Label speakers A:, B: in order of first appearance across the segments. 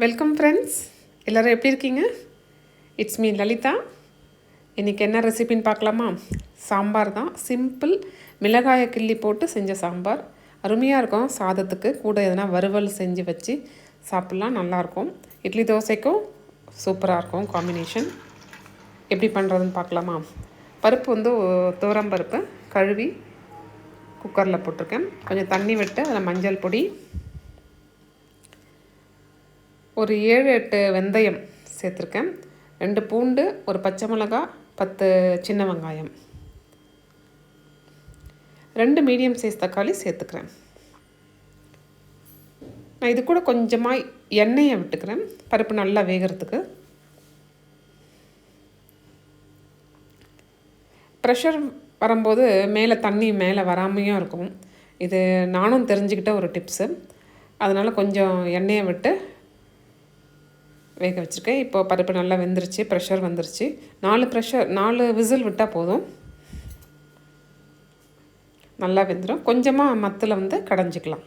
A: Welcome friends எல்லோரும் எப்படி இருக்கீங்க? இட்ஸ் மீ லலிதா இன்றைக்கி என்ன ரெசிபின்னு பார்க்கலாமா? சாம்பார் தான். சிம்பிள் மிளகாயை கிள்ளி போட்டு செஞ்ச சாம்பார். அருமையாக இருக்கும். சாதத்துக்கு கூட எதனா வறுவல் செஞ்சு வச்சு சாப்பிட்லாம். நல்லாயிருக்கும் இட்லி தோசைக்கும் சூப்பராக இருக்கும் காம்பினேஷன் எப்படி பண்ணுறதுன்னு பார்க்கலாமா? பருப்பு வந்து துவரம் பருப்பு. கழுவி குக்கரில் போட்டிருக்கேன். கொஞ்சம் தண்ணி விட்டு அதில் மஞ்சள் பொடி ஒரு ஏழு எட்டு வெந்தயம் சேர்த்துருக்கேன். ரெண்டு பூண்டு ஒரு பச்சை மிளகா பத்து சின்ன வெங்காயம். ரெண்டு மீடியம் சைஸ் தக்காளி சேர்த்துக்கிறேன். நான் இது கூட கொஞ்சமாக எண்ணெயை விட்டுக்கிறேன். பருப்பு நல்லா வேகிறதுக்கு. ப்ரெஷர் வரும்போது மேலே தண்ணி மேலே வராமையும் இருக்கும். இது நானும் தெரிஞ்சுக்கிட்ட ஒரு டிப்ஸு அதனால் கொஞ்சம் எண்ணெயை விட்டு வேக வச்சுருக்கேன். இப்போ பருப்பு நல்லா வெந்துருச்சு ப்ரெஷர் வந்துருச்சு. நாலு ப்ரெஷர் நாலு விசில் விட்டால் போதும். நல்லா வெந்துடும் கொஞ்சமாக மத்தில் வந்து கடைஞ்சிக்கலாம்.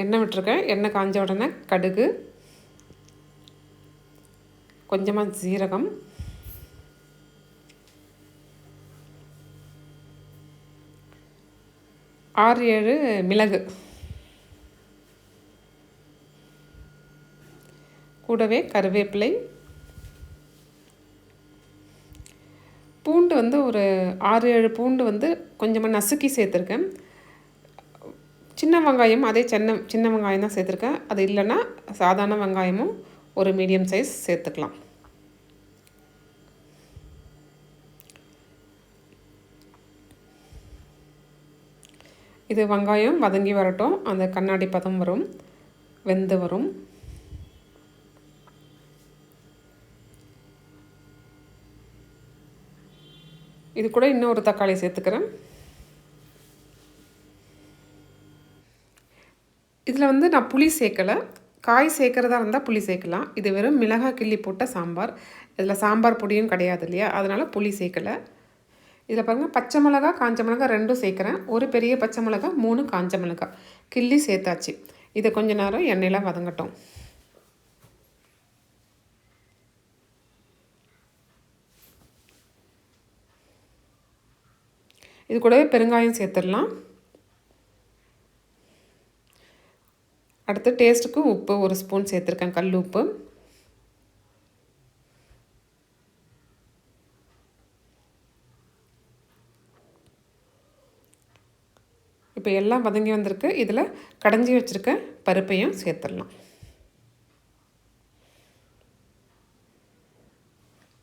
A: எண்ணெய் விட்டுருக்கேன். எண்ணெய் காஞ்ச உடனே கடுகு கொஞ்சமாக ஜீரகம் ஆறு ஏழு மிளகு. கூடவே கருவேப்பிலை. பூண்டு வந்து ஒரு ஆறு ஏழு பூண்டு வந்து கொஞ்சமாக நசுக்கி சேர்த்துருக்கேன். சின்ன வெங்காயம் அதே சின்ன சின்ன வெங்காயம் தான் சேர்த்துருக்கேன். அது இல்லைன்னா சாதாரண வெங்காயமும் ஒரு மீடியம் சைஸ் சேர்த்துக்கலாம். இது வெங்காயம் வதங்கி வரட்டும். அந்த கண்ணாடி பதம் வரும். வெந்து வரும். இது கூட இன்னொரு தக்காளி சேர்த்துக்கிறேன். இதில் வந்து நான் புளி சேர்க்கலை. காய் சேர்க்குறதா இருந்தால் புளி சேர்க்கலாம். இது வெறும் மிளகாய் கிள்ளி போட்ட சாம்பார். இதில் சாம்பார் பொடியும் கிடையாது இல்லையா? அதனால் புளி சேர்க்கலை. இதில் பாருங்கள் பச்சை மிளகா காஞ்ச மிளகா ரெண்டும் சேர்க்குறேன். ஒரு பெரிய பச்சை மிளகா மூணு காஞ்ச மிளகா. கிள்ளி சேர்த்தாச்சு. இதை கொஞ்ச நேரம் எண்ணெயில் வதங்கட்டும். இது கூடவே பெருங்காயம் சேர்த்துடலாம். அடுத்து டேஸ்ட்டுக்கு உப்பு ஒரு ஸ்பூன் சேர்த்துருக்கேன் கல் உப்பு. இப்போ எல்லாம் வதங்கி வந்திருக்கு. இதில் கடைஞ்சி வச்சுருக்க பருப்பையும் சேர்த்துடலாம்.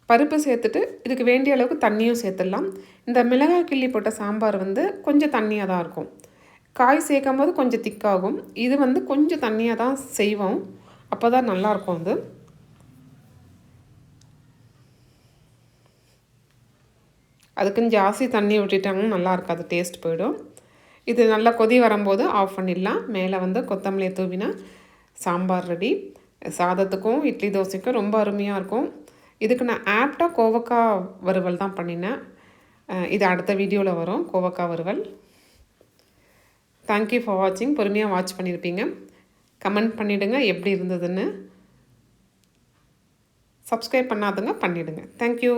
A: பருப்பு சேர்த்துட்டு இதுக்கு வேண்டிய அளவுக்கு தண்ணியும் சேர்த்துடலாம். இந்த மிளகாய் கிள்ளி போட்ட சாம்பார் வந்து கொஞ்சம் தண்ணியாக தான் இருக்கும். காய் சேர்க்கும் போது கொஞ்சம் திக்காகும். இது வந்து கொஞ்சம் தண்ணியாக தான் செய்வோம். அப்போ தான் நல்லாயிருக்கும் அது. அதுக்குன்னு ஜாஸ்தி தண்ணி விட்டுட்டாங்கன்னா நல்லா இருக்காது. டேஸ்ட் போயிடும். இது நல்லா கொதி வரும்போது ஆஃப் பண்ணிடலாம். மேலே வந்து கொத்தமல்லியை தூவினா சாம்பார் ரெடி சாதத்துக்கும் இட்லி தோசைக்கும் ரொம்ப அருமையாக இருக்கும். இதுக்கு நான் ஆப்டாக கோவக்காய் வறுவல் தான் பண்ணினேன். இது அடுத்த வீடியோவில் வரும். கோவக்காய் வறுவல். தேங்க்யூ ஃபார் வாட்சிங் பொறுமையாக வாட்ச் பண்ணியிருப்பீங்க கமெண்ட் பண்ணிவிடுங்க எப்படி இருந்ததுன்னு. சப்ஸ்கிரைப் பண்ணாதுங்க பண்ணிவிடுங்க தேங்க்யூ